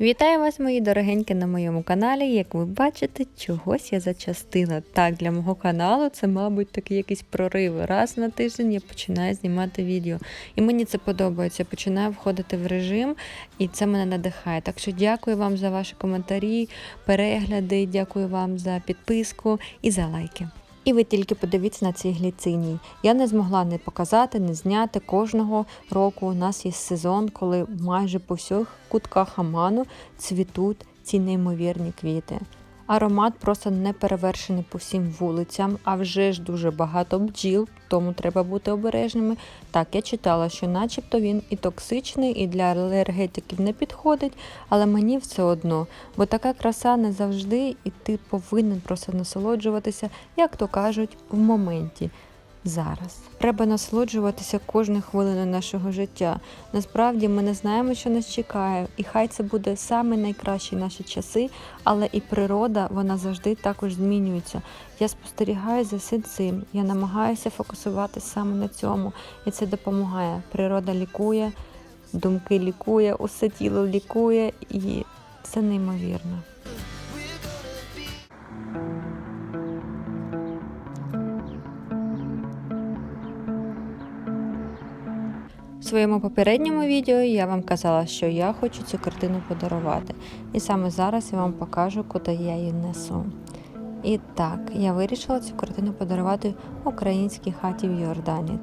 Вітаю вас, мої дорогенькі, на моєму каналі. Як ви бачите, чогось я зачастила. Так, для мого каналу це, мабуть, такий якийсь прорив. Раз на тиждень я починаю знімати відео. І мені це подобається. Починаю входити в режим, і це мене надихає. Так що дякую вам за ваші коментарі, перегляди, дякую вам за підписку і за лайки. І ви тільки подивіться на цій гліциній. Я не змогла не показати, не зняти. Кожного року у нас є сезон, коли майже по всіх кутках Аману цвітуть ці неймовірні квіти. Аромат просто не перевершений по всім вулицям, а вже ж дуже багато бджіл, тому треба бути обережними. Так, я читала, що начебто він і токсичний, і для алергетиків не підходить, але мені все одно, бо така краса не завжди, і ти повинен просто насолоджуватися, як то кажуть, в моменті. Зараз треба насолоджуватися кожною хвилиною нашого життя. Насправді ми не знаємо, що нас чекає, і хай це буде саме найкращі наші часи, але і природа вона завжди також змінюється. Я спостерігаю за всім цим. Я намагаюся фокусувати саме на цьому, і це допомагає. Природа лікує, думки лікує, усе тіло лікує, і це неймовірно. В своєму попередньому відео я вам казала, що я хочу цю картину подарувати. І саме зараз я вам покажу, куди я її несу. І так, я вирішила цю картину подарувати українській хаті в Йордані.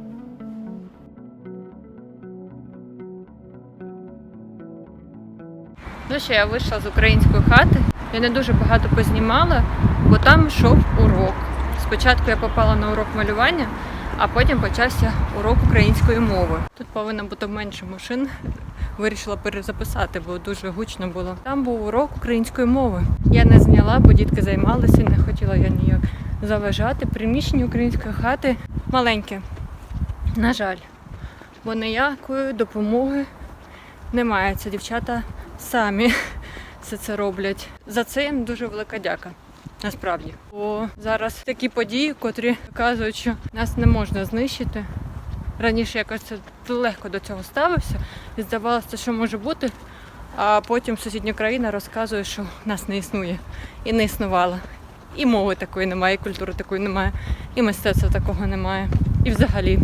Ну що, я вийшла з української хати. Я не дуже багато познімала, бо там йшов урок. Спочатку я попала на урок малювання, а потім почався урок української мови. Тут повинно бути менше машин. Вирішила перезаписати, бо дуже гучно було. Там був урок української мови. Я не зняла, бо дітки займалися, не хотіла я ніяк заважати. Приміщення української хати маленьке. На жаль, бо ніякої допомоги немає. Це дівчата самі все це роблять. За це їм дуже велика дяка. Насправді, бо зараз такі події, котрі показують, що нас не можна знищити. Раніше якось це легко до цього ставився і здавалося, що може бути. А потім сусідня країна розказує, що нас не існує і не існувало. І мови такої немає, і культури такої немає, і мистецтва такого немає. І взагалі.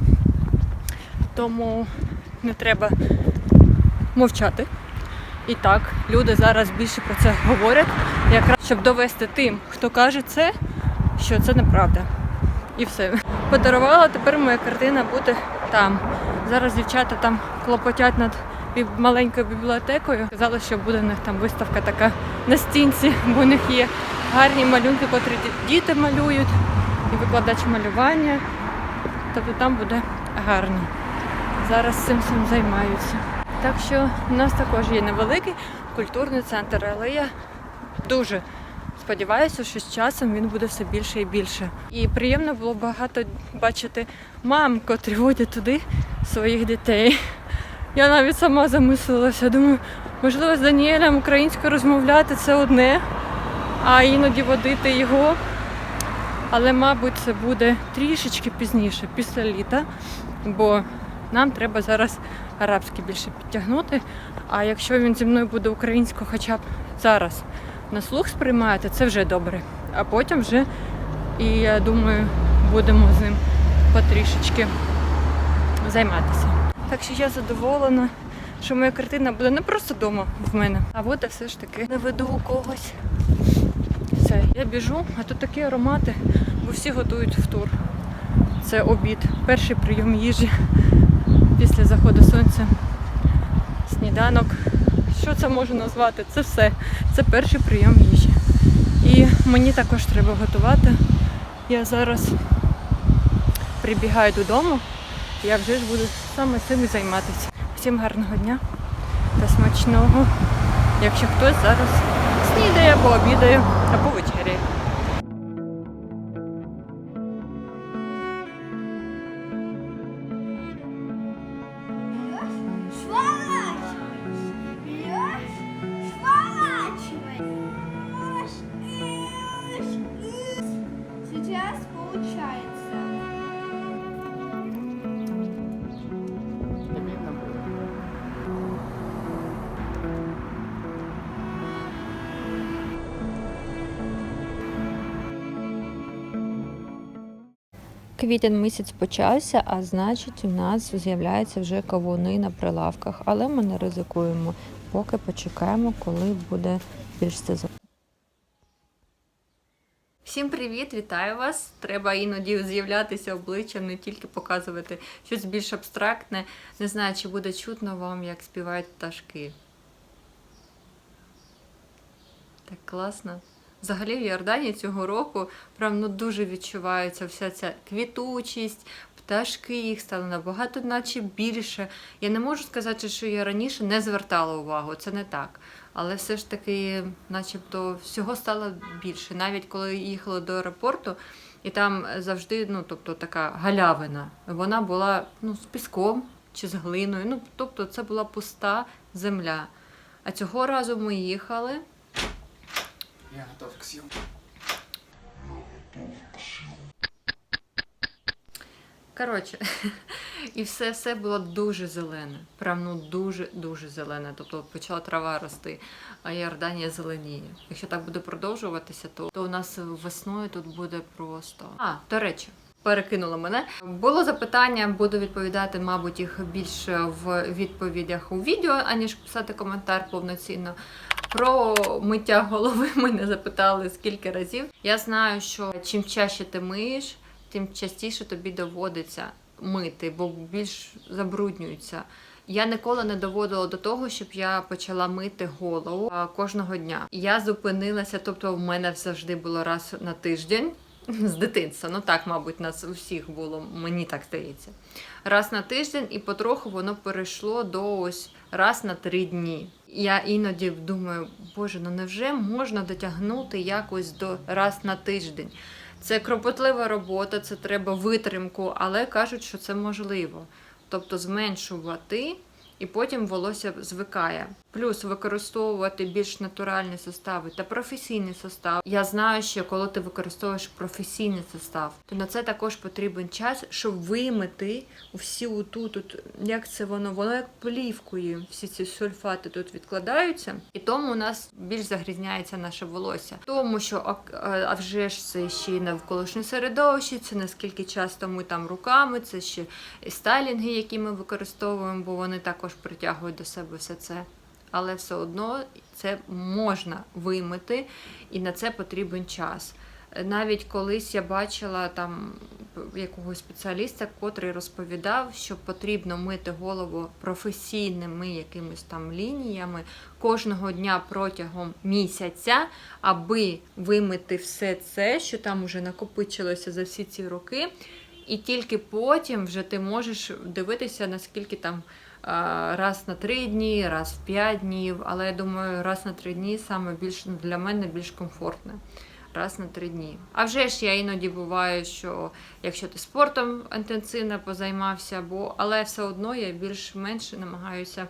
Тому не треба мовчати. І так, люди зараз більше про це говорять, якраз щоб довести тим, хто каже це, що це неправда. І все. Подарувала, тепер моя картина буде там. Зараз дівчата там клопотять над маленькою бібліотекою. Казали, що буде у них там виставка така на стінці, бо у них є гарні малюнки, котрі діти малюють, і викладач малювання. Тобто там буде гарно. Зараз цим всім займаються. Так що у нас також є невеликий культурний центр, але я дуже сподіваюся, що з часом він буде все більше і більше. І приємно було багато бачити мам, котрі водять туди своїх дітей. Я навіть сама замислилася, думаю, можливо, з Даніелем українською розмовляти це одне, а іноді водити його. Але, мабуть, це буде трішечки пізніше, після літа, бо нам треба зараз арабський більше підтягнути. А якщо він зі мною буде українською хоча б зараз на слух сприймати, це вже добре. А потім вже, і я думаю, будемо з ним потрішечки займатися. Так що я задоволена, що моя картина буде не просто вдома в мене, а буде все ж таки на виду у когось. Все, я біжу, а тут такі аромати, бо всі готують в тур. Це обід, перший прийом їжі після заходу сонця. Сніданок. Що це можу назвати? Це все. Це перший прийом їжі. І мені також треба готувати. Я зараз прибігаю додому, я вже ж буду саме цим і займатися. Всім гарного дня та смачного. Якщо хтось зараз снідає або обідає, або вечеряє. Квітень місяць почався, а значить, у нас з'являються вже кавуни на прилавках, але ми не ризикуємо, поки почекаємо, коли буде більш сезон. Всім привіт, вітаю вас! Треба іноді з'являтися обличчям, не тільки показувати щось більш абстрактне. Не знаю, чи буде чутно вам, як співають пташки. Так класно. Взагалі в Йорданії цього року прям ну дуже відчувається вся ця квітучість, пташки їх стало набагато наче більше. Я не можу сказати, що я раніше не звертала увагу, це не так. Але все ж таки, начебто, всього стало більше. Навіть коли їхали до аеропорту, і там завжди, ну тобто, така галявина. Вона була ну, з піском чи з глиною. Ну, тобто, це була пуста земля. А цього разу ми їхали. Я готов к съемке. Коротше, і все, все було дуже зелене. Прям ну дуже дуже зелене. Тобто почала трава рости, а Йорданія зеленіє. Якщо так буде продовжуватися, то, то у нас весною тут буде просто. А, до речі. Перекинула мене. Було запитання, буду відповідати, мабуть, їх більше в відповідях у відео, аніж писати коментар повноцінно. Про миття голови мене запитали скільки разів. Я знаю, що чим чаще ти миєш, тим частіше тобі доводиться мити, бо більш забруднюється. Я ніколи не доводила до того, щоб я почала мити голову кожного дня. Я зупинилася, тобто в мене завжди було раз на тиждень з дитинства. Ну так, мабуть, нас у всіх було, мені так здається. Раз на тиждень, і потроху воно перейшло до ось раз на три дні. Я іноді думаю, боже, ну невже можна дотягнути якось до раз на тиждень? Це кропотлива робота, це треба витримку, але кажуть, що це можливо. Тобто зменшувати і потім волосся звикає. Плюс використовувати більш натуральні состави та професійний состав. Я знаю, що коли ти використовуєш професійний состав, то на це також потрібен час, щоб вимити всі оту тут, як це воно, воно як плівкою, всі ці сульфати тут відкладаються, і тому у нас більш загрізняється наше волосся. Тому що а вже ж це ще й навколишнє середовище, це наскільки часто ми там руками, це ще і стайлінги, які ми використовуємо, бо вони також притягують до себе все це. Але все одно це можна вимити, і на це потрібен час. Навіть колись я бачила там якогось спеціаліста, котрий розповідав, що потрібно мити голову професійними якимись там лініями кожного дня протягом місяця, аби вимити все це, що там вже накопичилося за всі ці роки. І тільки потім вже ти можеш дивитися, наскільки там раз на три дні, раз в п'ять днів. Але я думаю, раз на три дні саме більш для мене більш комфортне. Раз на три дні. А вже ж я іноді буваю, що якщо ти спортом інтенсивно позаймався, бо але все одно я більш-менш намагаюся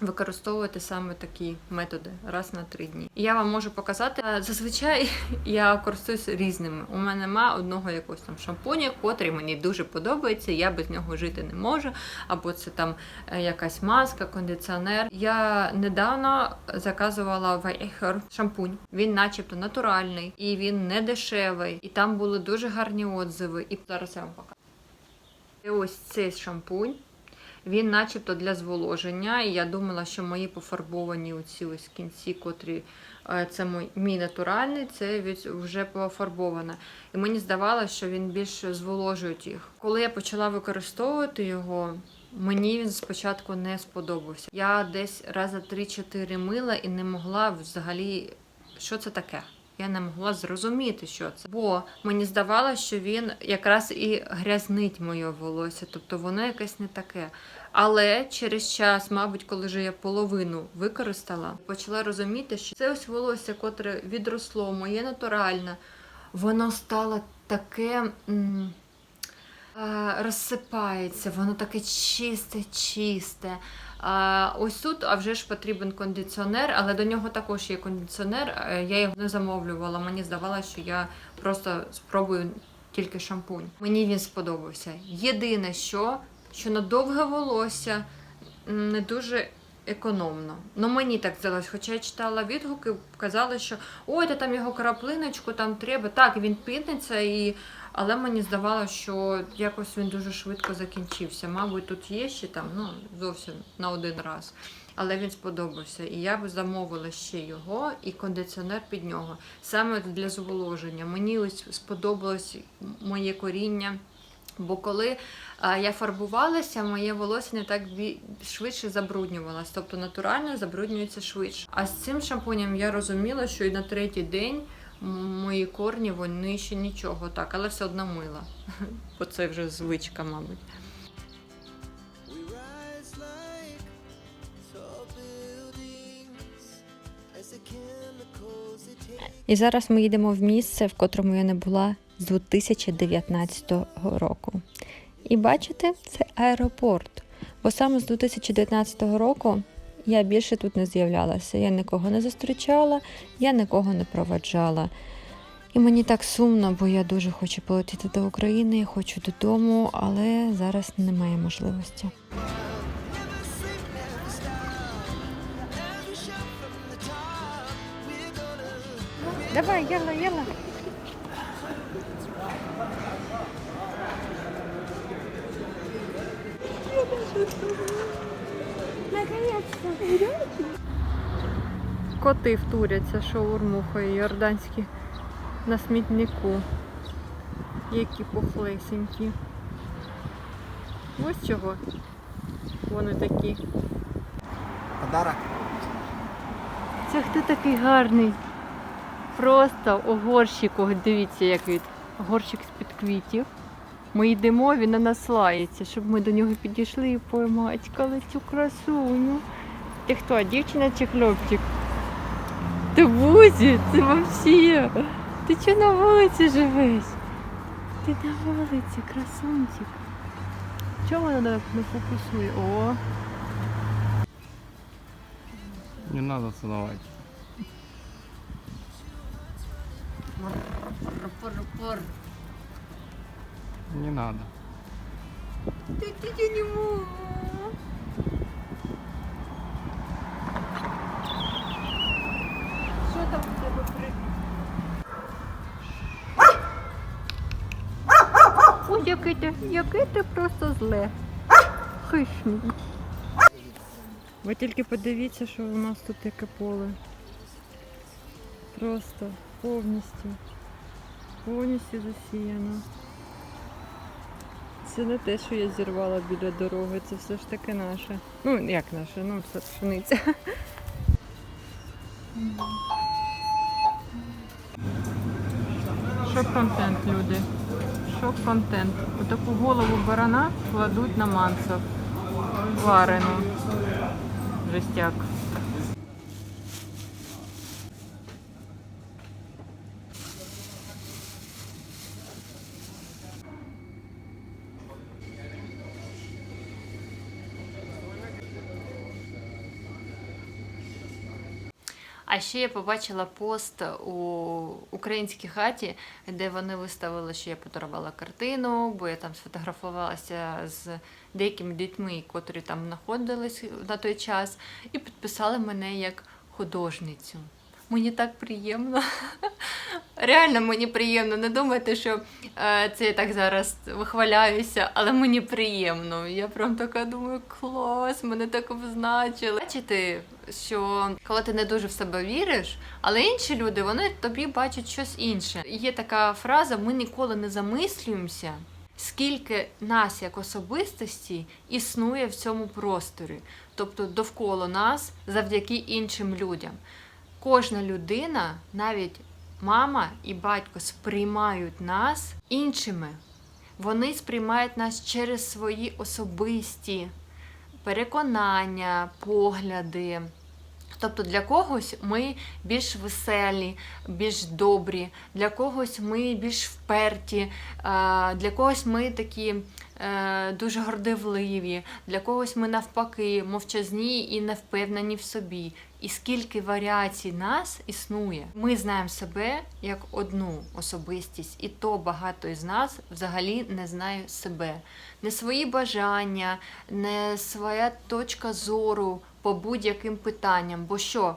використовувати саме такі методи раз на три дні. Я вам можу показати. е, Зазвичай я користуюсь різними. У мене немає одного якогось там шампуня, котрий мені дуже подобається. Я без нього жити не можу. Або це там е, якась маска, кондиціонер. Я недавно заказувала в Eicher шампунь. Він, начебто, натуральний і він не дешевий. І там були дуже гарні отзиви. І зараз я вам покажу. І ось цей шампунь. Він начебто для зволоження, і я думала, що мої пофарбовані оці ось кінці, котрі е, це мій, натуральний, це вже пофарбоване. І мені здавалося, що він більше зволожує їх. Коли я почала використовувати його, мені він спочатку не сподобався. Я десь раза 3-4 мила і не могла взагалі, що це таке. Я не могла зрозуміти, що це. Бо мені здавалося, що він якраз і грязнить моє волосся, тобто воно якесь не таке. Але через час, мабуть, коли вже я половину використала, почала розуміти, що це ось волосся, котре відросло, моє натуральне, воно стало таке. м, Розсипається, воно таке чисте, чисте. Ось тут, а вже ж потрібен кондиціонер, але до нього також є кондиціонер. Е, Я його не замовлювала. Мені здавалося, що я просто спробую тільки шампунь. Мені він сподобався. Єдине, що, що на довге волосся не дуже економно. Ну мені так здалось, хоча я читала відгуки, казали, що ой, та там його краплиночку там треба. Так, він піниться, і... але мені здавалося, що якось він дуже швидко закінчився. Мабуть, тут є ще там, ну, зовсім на один раз. Але він сподобався. І я б замовила ще його і кондиціонер під нього. Саме для зволоження. Мені ось сподобалось моє коріння. Бо коли а, я фарбувалася, моє волосся не так бі- швидше забруднювалося, тобто натурально забруднюється швидше. А з цим шампунем я розуміла, що і на третій день мої корні вони ще нічого так, але все одно мила. Бо це вже звичка, мабуть. І зараз ми їдемо в місце, в котрому я не була з 2019 року. І бачите, це аеропорт. Бо саме з 2019 року я більше тут не з'являлася. Я нікого не зустрічала, я нікого не проваджала. І мені так сумно, бо я дуже хочу полетіти до України, хочу додому, але зараз немає можливості. Never sleep, never Коти втуряться шаурмухою йорданські на смітнику. Які пухлесенькі. Ось чого. Вони такі. Подарок. Це хто такий гарний? Просто у горщику, дивіться, як від горщик з-під квітів. Ми йдемо, він на нас лається, щоб ми до нього підійшли і поймачкали цю красуню. Ти хто, дівчина чи хлопчик? Ти бузі, це вообще. Ти чого на вулиці живеш? Ти на вулиці, красунчик. Чому вона так не фокусує? О, Не надо целовать. пор-пор-пор. Не надо. Ти тільки не можу. Що там тебе при... Ой, який ти, який ти просто зле. Хищник. Ви тільки подивіться, що у нас тут яке поле. Просто повністю. Повністю засіяно. Це не те, що я зірвала біля дороги, це все ж таки наше. Ну, як наше, ну це пшениця. Шок-контент, люди. Шок-контент. Отаку голову барана кладуть на мансов. Варену. Жестяк. А ще я побачила пост у українській хаті, де вони виставили, що я подарувала картину, бо я там сфотографувалася з деякими дітьми, котрі там знаходились на той час, і підписали мене як художницю. Мені так приємно. Реально мені приємно. Не думайте, що е, це я так зараз вихваляюся, але мені приємно. Я прям така думаю, клас, мене так обзначили. Бачите, що коли ти не дуже в себе віриш, але інші люди вони тобі бачать щось інше. Є така фраза: ми ніколи не замислюємося. Скільки нас як особистості існує в цьому просторі, тобто довкола нас завдяки іншим людям. Кожна людина, навіть мама і батько, сприймають нас іншими. Вони сприймають нас через свої особисті переконання, погляди. Тобто для когось ми більш веселі, більш добрі, для когось ми більш вперті, е, для когось ми такі е, дуже гордивливі, для когось ми навпаки мовчазні і не впевнені в собі. І скільки варіацій нас існує. Ми знаємо себе як одну особистість, і то багато із нас взагалі не знає себе, не свої бажання, не своя точка зору по будь-яким питанням. Бо що?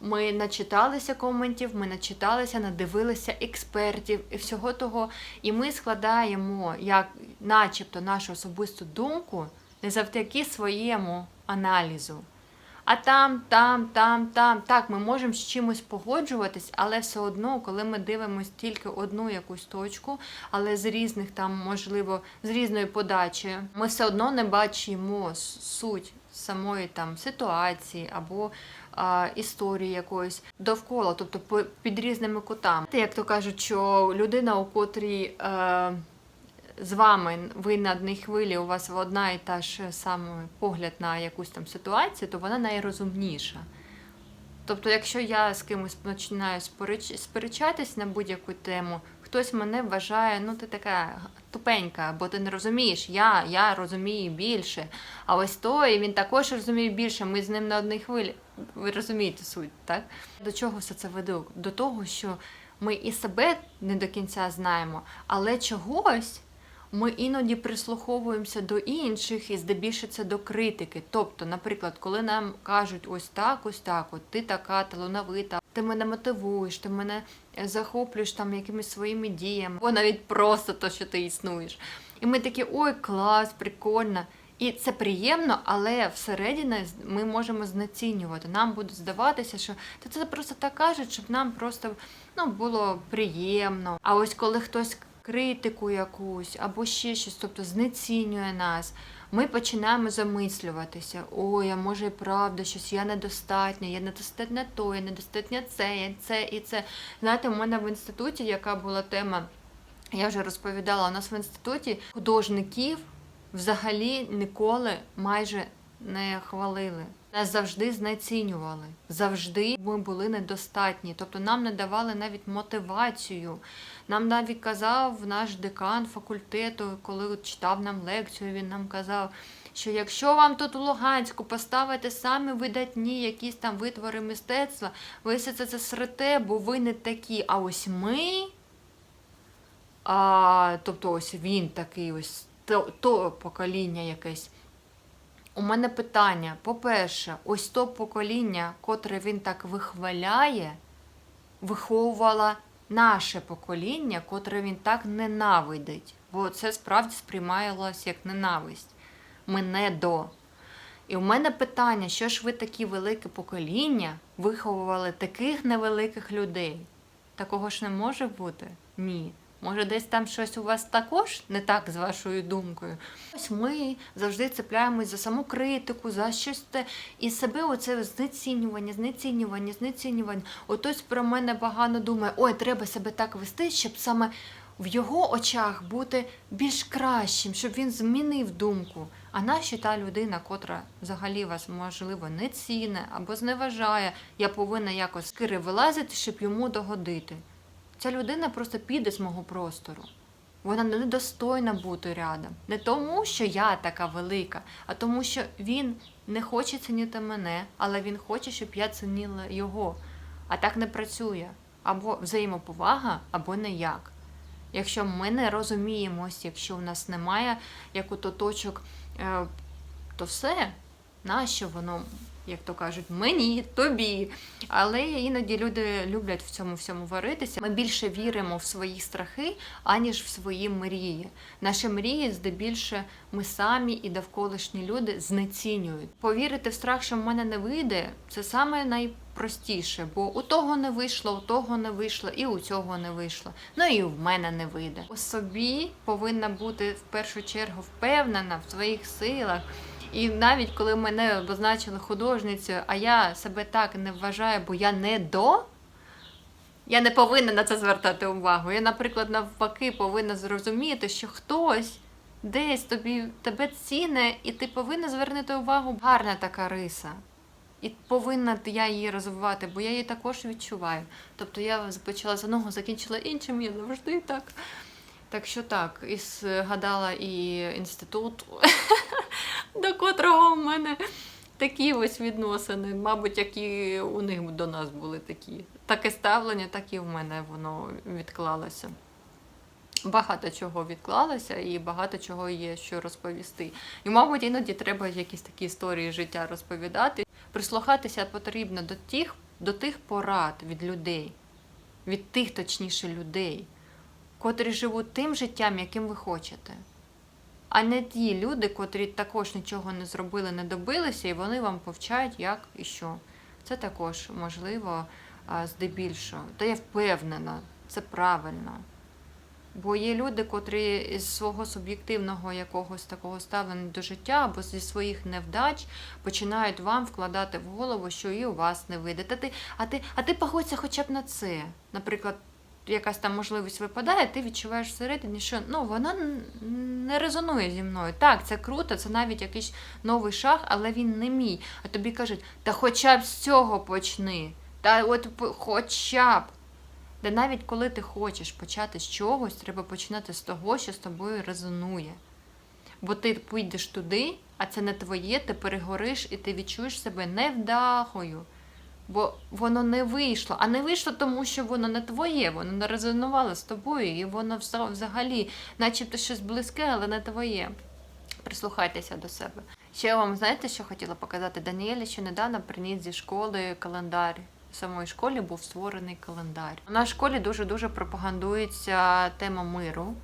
Ми начиталися коментів, ми начиталися, надивилися експертів і всього того. І ми складаємо як, начебто, нашу особисту думку не завдяки своєму аналізу. А там, там, там, там. Так, ми можемо з чимось погоджуватись, але все одно, коли ми дивимося тільки одну якусь точку, але з різних там, можливо, з різної подачі, ми все одно не бачимо суть самої там ситуації або а, історії якоїсь довкола, тобто під різними кутами. Як то кажуть, що людина, у котрій е, з вами ви на одній хвилі, у вас одна і та ж саме погляд на якусь там ситуацію, то вона найрозумніша. Тобто, якщо я з кимось починаю спереч- сперечатись на будь-яку тему, хтось мене вважає, ну ти така тупенька, бо ти не розумієш, я, я розумію більше. А ось той він також розуміє більше, ми з ним на одній хвилі. Ви розумієте суть, так? До чого все це веду? До того, що ми і себе не до кінця знаємо, але чогось ми іноді прислуховуємося до інших і здебільше це до критики. Тобто, наприклад, коли нам кажуть ось так, ось так, от ти така талановита, ти мене мотивуєш, ти мене е, захоплюєш там якимись своїми діями, або навіть просто то, що ти існуєш. І ми такі, ой, клас, прикольно. І це приємно, але всередині ми можемо знецінювати. Нам буде здаватися, що це просто так кажуть, щоб нам просто ну, було приємно. А ось коли хтось критику якусь або ще щось, тобто знецінює нас, ми починаємо замислюватися. Ой, а може і правда, щось я недостатня, я недостатня то, я недостатня це, я це і це. Знаєте, у мене в інституті, яка була тема, я вже розповідала, у нас в інституті художників взагалі ніколи майже не хвалили. Нас завжди знецінювали. Завжди ми були недостатні. Тобто нам не давали навіть мотивацію. Нам навіть казав наш декан факультету, коли читав нам лекцію, він нам казав, що якщо вам тут у Луганську поставити самі видатні якісь там витвори мистецтва, ви все це, це срете, бо ви не такі. А ось ми. А, тобто ось він такий ось то, то покоління якесь. У мене питання: по-перше, ось то покоління, котре він так вихваляє, виховувало наше покоління, котре він так ненавидить. Бо це справді сприймалося як ненависть. Ми не до. І у мене питання, що ж ви такі велике покоління виховували таких невеликих людей? Такого ж не може бути? Ні. Може, десь там щось у вас також не так з вашою думкою. Ось ми завжди цепляємось за саму критику, за щось те. І себе оце знецінювання, знецінювання, знецінювання. Отось про мене погано думає, ой, треба себе так вести, щоб саме в його очах бути більш кращим, щоб він змінив думку. А нащо та людина, котра взагалі вас можливо не ціне або зневажає, я повинна якось кири вилазити, щоб йому догодити. Ця людина просто піде з мого простору. Вона недостойна бути рядом. Не тому, що я така велика, а тому, що він не хоче цінити мене, але він хоче, щоб я цінила його. А так не працює. Або взаємоповага, або ніяк. Якщо ми не розуміємось, якщо в нас немає як ото точок, е, то все, нащо воно, як то кажуть, мені, тобі. Але іноді люди люблять в цьому всьому варитися. Ми більше віримо в свої страхи, аніж в свої мрії. Наші мрії, здебільше, ми самі і довколишні люди знецінюють. Повірити в страх, що в мене не вийде, це саме найпростіше, бо у того не вийшло, у того не вийшло, і у цього не вийшло. Ну і в мене не вийде. У собі повинна бути в першу чергу впевнена в своїх силах. І навіть коли мене обозначили художницею, а я себе так не вважаю, бо я не до. Я не повинна на це звертати увагу. Я, наприклад, навпаки, повинна зрозуміти, що хтось десь тобі тебе ціне, і ти повинна звернути увагу. Гарна така риса. І повинна я її розвивати, бо я її також відчуваю. Тобто я почала з одного, закінчила іншим, я завжди так. Так що так, і згадала і інститут, до котрого в мене такі ось відносини, мабуть, які у них до нас були такі. Таке ставлення, так і в мене воно відклалося. Багато чого відклалося і багато чого є що розповісти. І, мабуть, іноді треба якісь такі історії життя розповідати. Прислухатися потрібно до тих, до тих порад від людей, від тих, точніше, людей, котрі живуть тим життям, яким ви хочете. А не ті люди, котрі також нічого не зробили, не добилися, і вони вам повчають, як і що. Це також можливо здебільшого. Та я впевнена, це правильно. Бо є люди, котрі з свого суб'єктивного якогось такого ставлення до життя або зі своїх невдач починають вам вкладати в голову, що і у вас не вийде. Та ти, а ти, а ти погодься хоча б на це. Наприклад, якась там можливість випадає, ти відчуваєш всередині, що ну вона не резонує зі мною. Так, це круто, це навіть якийсь новий шаг, але він не мій. А тобі кажуть, та хоча б з цього почни. Та от хоча б. Де навіть коли ти хочеш почати з чогось, треба починати з того, що з тобою резонує. Бо ти підеш туди, а це не твоє, ти перегориш і ти відчуєш себе невдахою. Бо воно не вийшло. А не вийшло, тому що воно не твоє, воно не резонувало з тобою, і воно взагалі, начебто щось близьке, але не твоє. Прислухайтеся до себе. Ще вам знаєте, що хотіла показати? Даніелі, що недавно приніс зі школи календар. В самої школі був створений календар. Нашій школі дуже дуже пропагандується тема миру.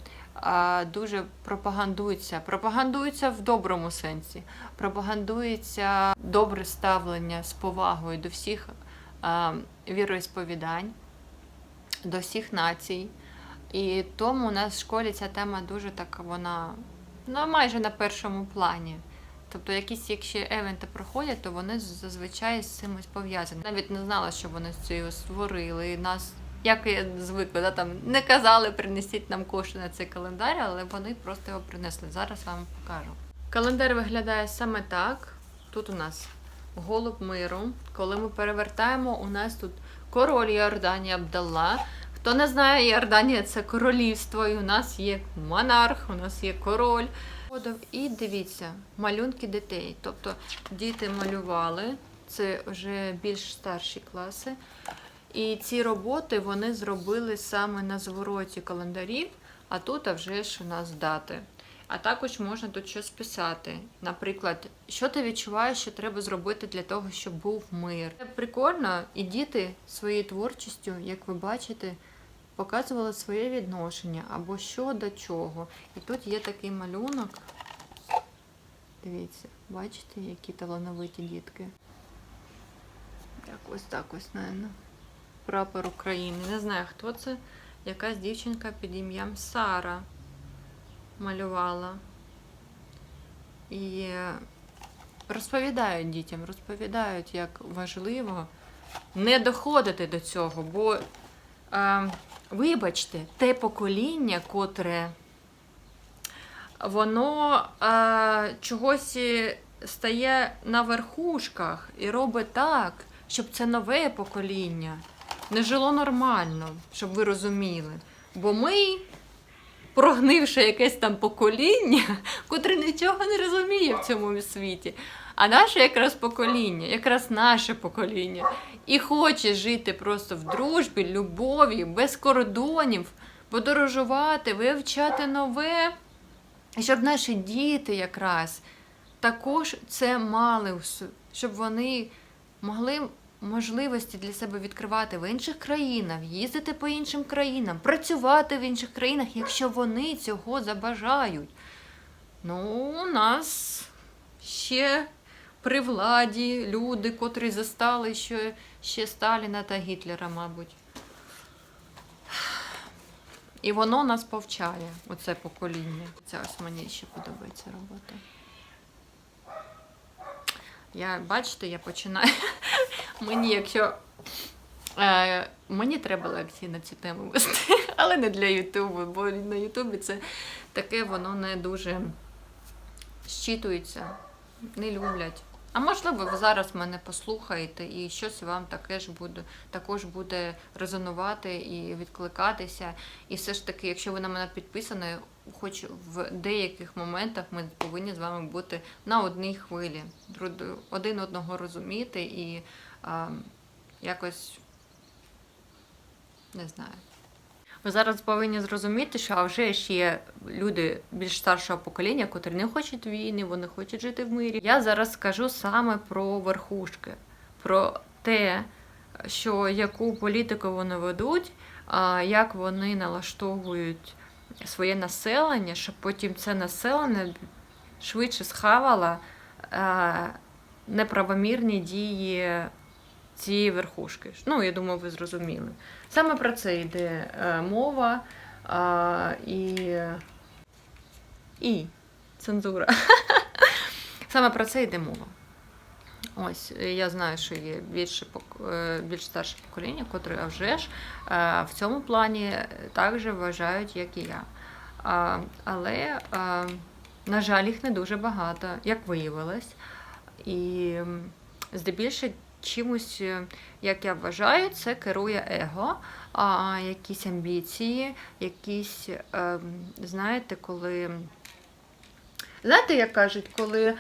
Дуже пропагандується, пропагандується в доброму сенсі. Пропагандується добре ставлення з повагою до всіх віроісповідань, до всіх націй. І тому у нас в школі ця тема дуже так, вона ну, майже на першому плані. Тобто якісь, якщо евенти проходять, то вони зазвичай з цимось пов'язані. Навіть не знала, що вони з цією створили. Нас, як я звикла, да, там не казали, принесіть нам кошти на цей календар, але вони просто його принесли. Зараз вам покажу. Календар виглядає саме так. Тут у нас голуб миру. Коли ми перевертаємо, у нас тут король Йорданії Абдалла. Хто не знає, Йорданія це королівство, і у нас є монарх, у нас є король. І дивіться, малюнки дітей. Тобто діти малювали, це вже більш старші класи. І ці роботи вони зробили саме на звороті календарів, а тут а вже ж у нас дати. А також можна тут щось писати. Наприклад, що ти відчуваєш, що треба зробити для того, щоб був мир. Це прикольно, і діти своєю творчістю, як ви бачите, показували своє відношення або що до чого. І тут є такий малюнок. Дивіться, бачите, які талановиті дітки. Так, ось так ось, напевно. Прапор України. Не знаю, хто це. Якась дівчинка під ім'ям Сара малювала. І розповідають дітям, розповідають, як важливо не доходити до цього, бо е, вибачте, те покоління, котре воно е, чогось стає на верхушках і робить так, щоб це нове покоління не жило нормально, щоб ви розуміли. Бо ми, прогнивши якесь там покоління, котре нічого не розуміє в цьому світі. А наше якраз покоління, якраз наше покоління, і хоче жити просто в дружбі, любові, без кордонів, подорожувати, вивчати нове. І щоб наші діти якраз також це мали, щоб вони могли можливості для себе відкривати в інших країнах, їздити по іншим країнам, працювати в інших країнах, якщо вони цього забажають. Ну, у нас ще при владі люди, котрі застали ще, ще Сталіна та Гітлера, мабуть. І воно нас повчає, оце покоління. Це ось мені ще подобається робота. Я, бачите, я починаю. Мені, якщо. Е, мені треба лекції на цю тему вести, але не для Ютубу, бо на Ютубі це таке воно не дуже щитується, не люблять. А можливо, ви зараз мене послухаєте і щось вам таке ж буде, також буде резонувати і відкликатися. І все ж таки, якщо ви на мене підписані, хоч в деяких моментах ми повинні з вами бути на одній хвилі, один одного розуміти і а, якось не знаю. Ви зараз повинні зрозуміти, що вже ж є люди більш старшого покоління, котрі не хочуть війни, вони хочуть жити в мирі. Я зараз скажу саме про верхушки, про те, що яку політику вони ведуть, як вони налаштовують своє населення, щоб потім це населення швидше схавало неправомірні дії цієї верхушки. Ну, я думаю, ви зрозуміли. Саме про це йде е, мова і, і цензура. Саме про це йде мова. Ось, е, я знаю, що є більше, е, більш старше покоління, котрі а вже ж в цьому плані також вважають, як і я. Але, на жаль, їх не дуже багато, як виявилось. І здебільшого чимось, е, як я вважаю, це керує его, а, якісь амбіції, якісь, ем, знаєте, коли. Знаєте, як кажуть, коли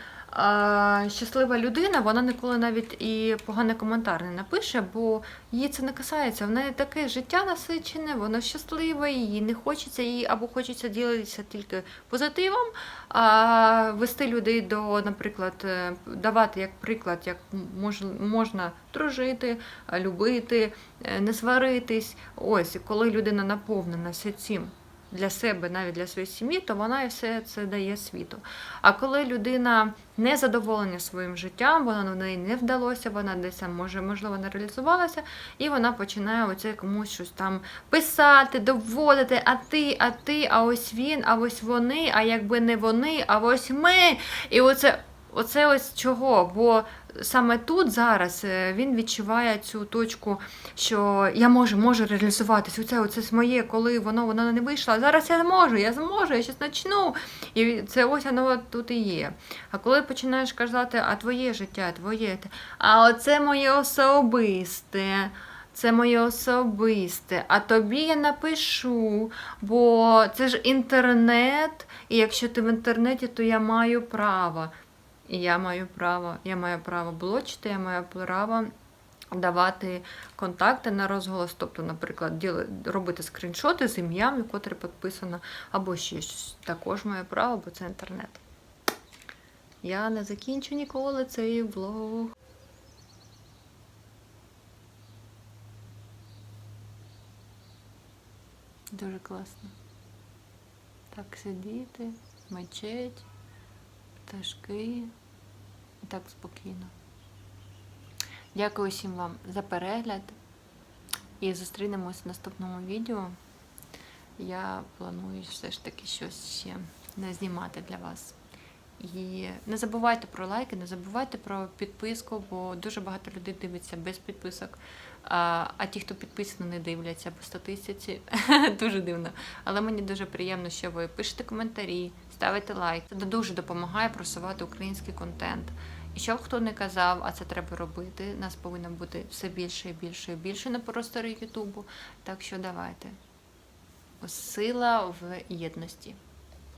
щаслива людина, вона ніколи навіть і поганий коментар не напише, бо її це не касається. В неї таке життя насичене, вона щаслива, їй не хочеться їй або хочеться ділитися тільки позитивом, а вести людей до, наприклад, е, давати як приклад, як мож, можна дружити, любити, е, не сваритись. Ось, коли людина наповнена цим для себе, навіть для своєї сім'ї, то вона і все це дає світу. А коли людина не задоволена своїм життям, вона в неї не вдалося, вона десь може, можливо, не реалізувалася, і вона починає оце комусь щось там писати, доводити, а ти, а ти, а ось він, а ось вони, а якби не вони, а ось ми. І оце, оце ось чого? Бо саме тут зараз е, він відчуває цю точку, що я можу, можу реалізуватись. Оце, оце моє, коли воно воно не вийшло. Зараз я зможу, я зможу, я щось почну. І це ось воно тут і є. А коли починаєш казати, а твоє життя, твоє, а оце моє особисте. Це моє особисте, а тобі я напишу, бо це ж інтернет, і якщо ти в інтернеті, то я маю право. І я маю право, я маю право блочити, я маю право давати контакти на розголос, тобто, наприклад, діли, робити скріншоти з ім'ям, котре підписано, або ще щось. Також маю право, бо це інтернет. Я не закінчу ніколи цей влог. Дуже класно. Так сидіти, мечеть, пташки і так спокійно. Дякую всім вам за перегляд. І зустрінемось в наступному відео. Я планую все ж таки щось ще не знімати для вас. І не забувайте про лайки, не забувайте про підписку, бо дуже багато людей дивиться без підписок. А, а ті, хто підписані, не дивляться по статистиці. дуже дивно. Але мені дуже приємно, що ви пишете коментарі, ставите лайк. Це дуже допомагає просувати український контент. І що б хто не казав, а це треба робити. Нас повинно бути все більше і більше і більше на просторі Ютубу. Так що давайте. Сила в єдності.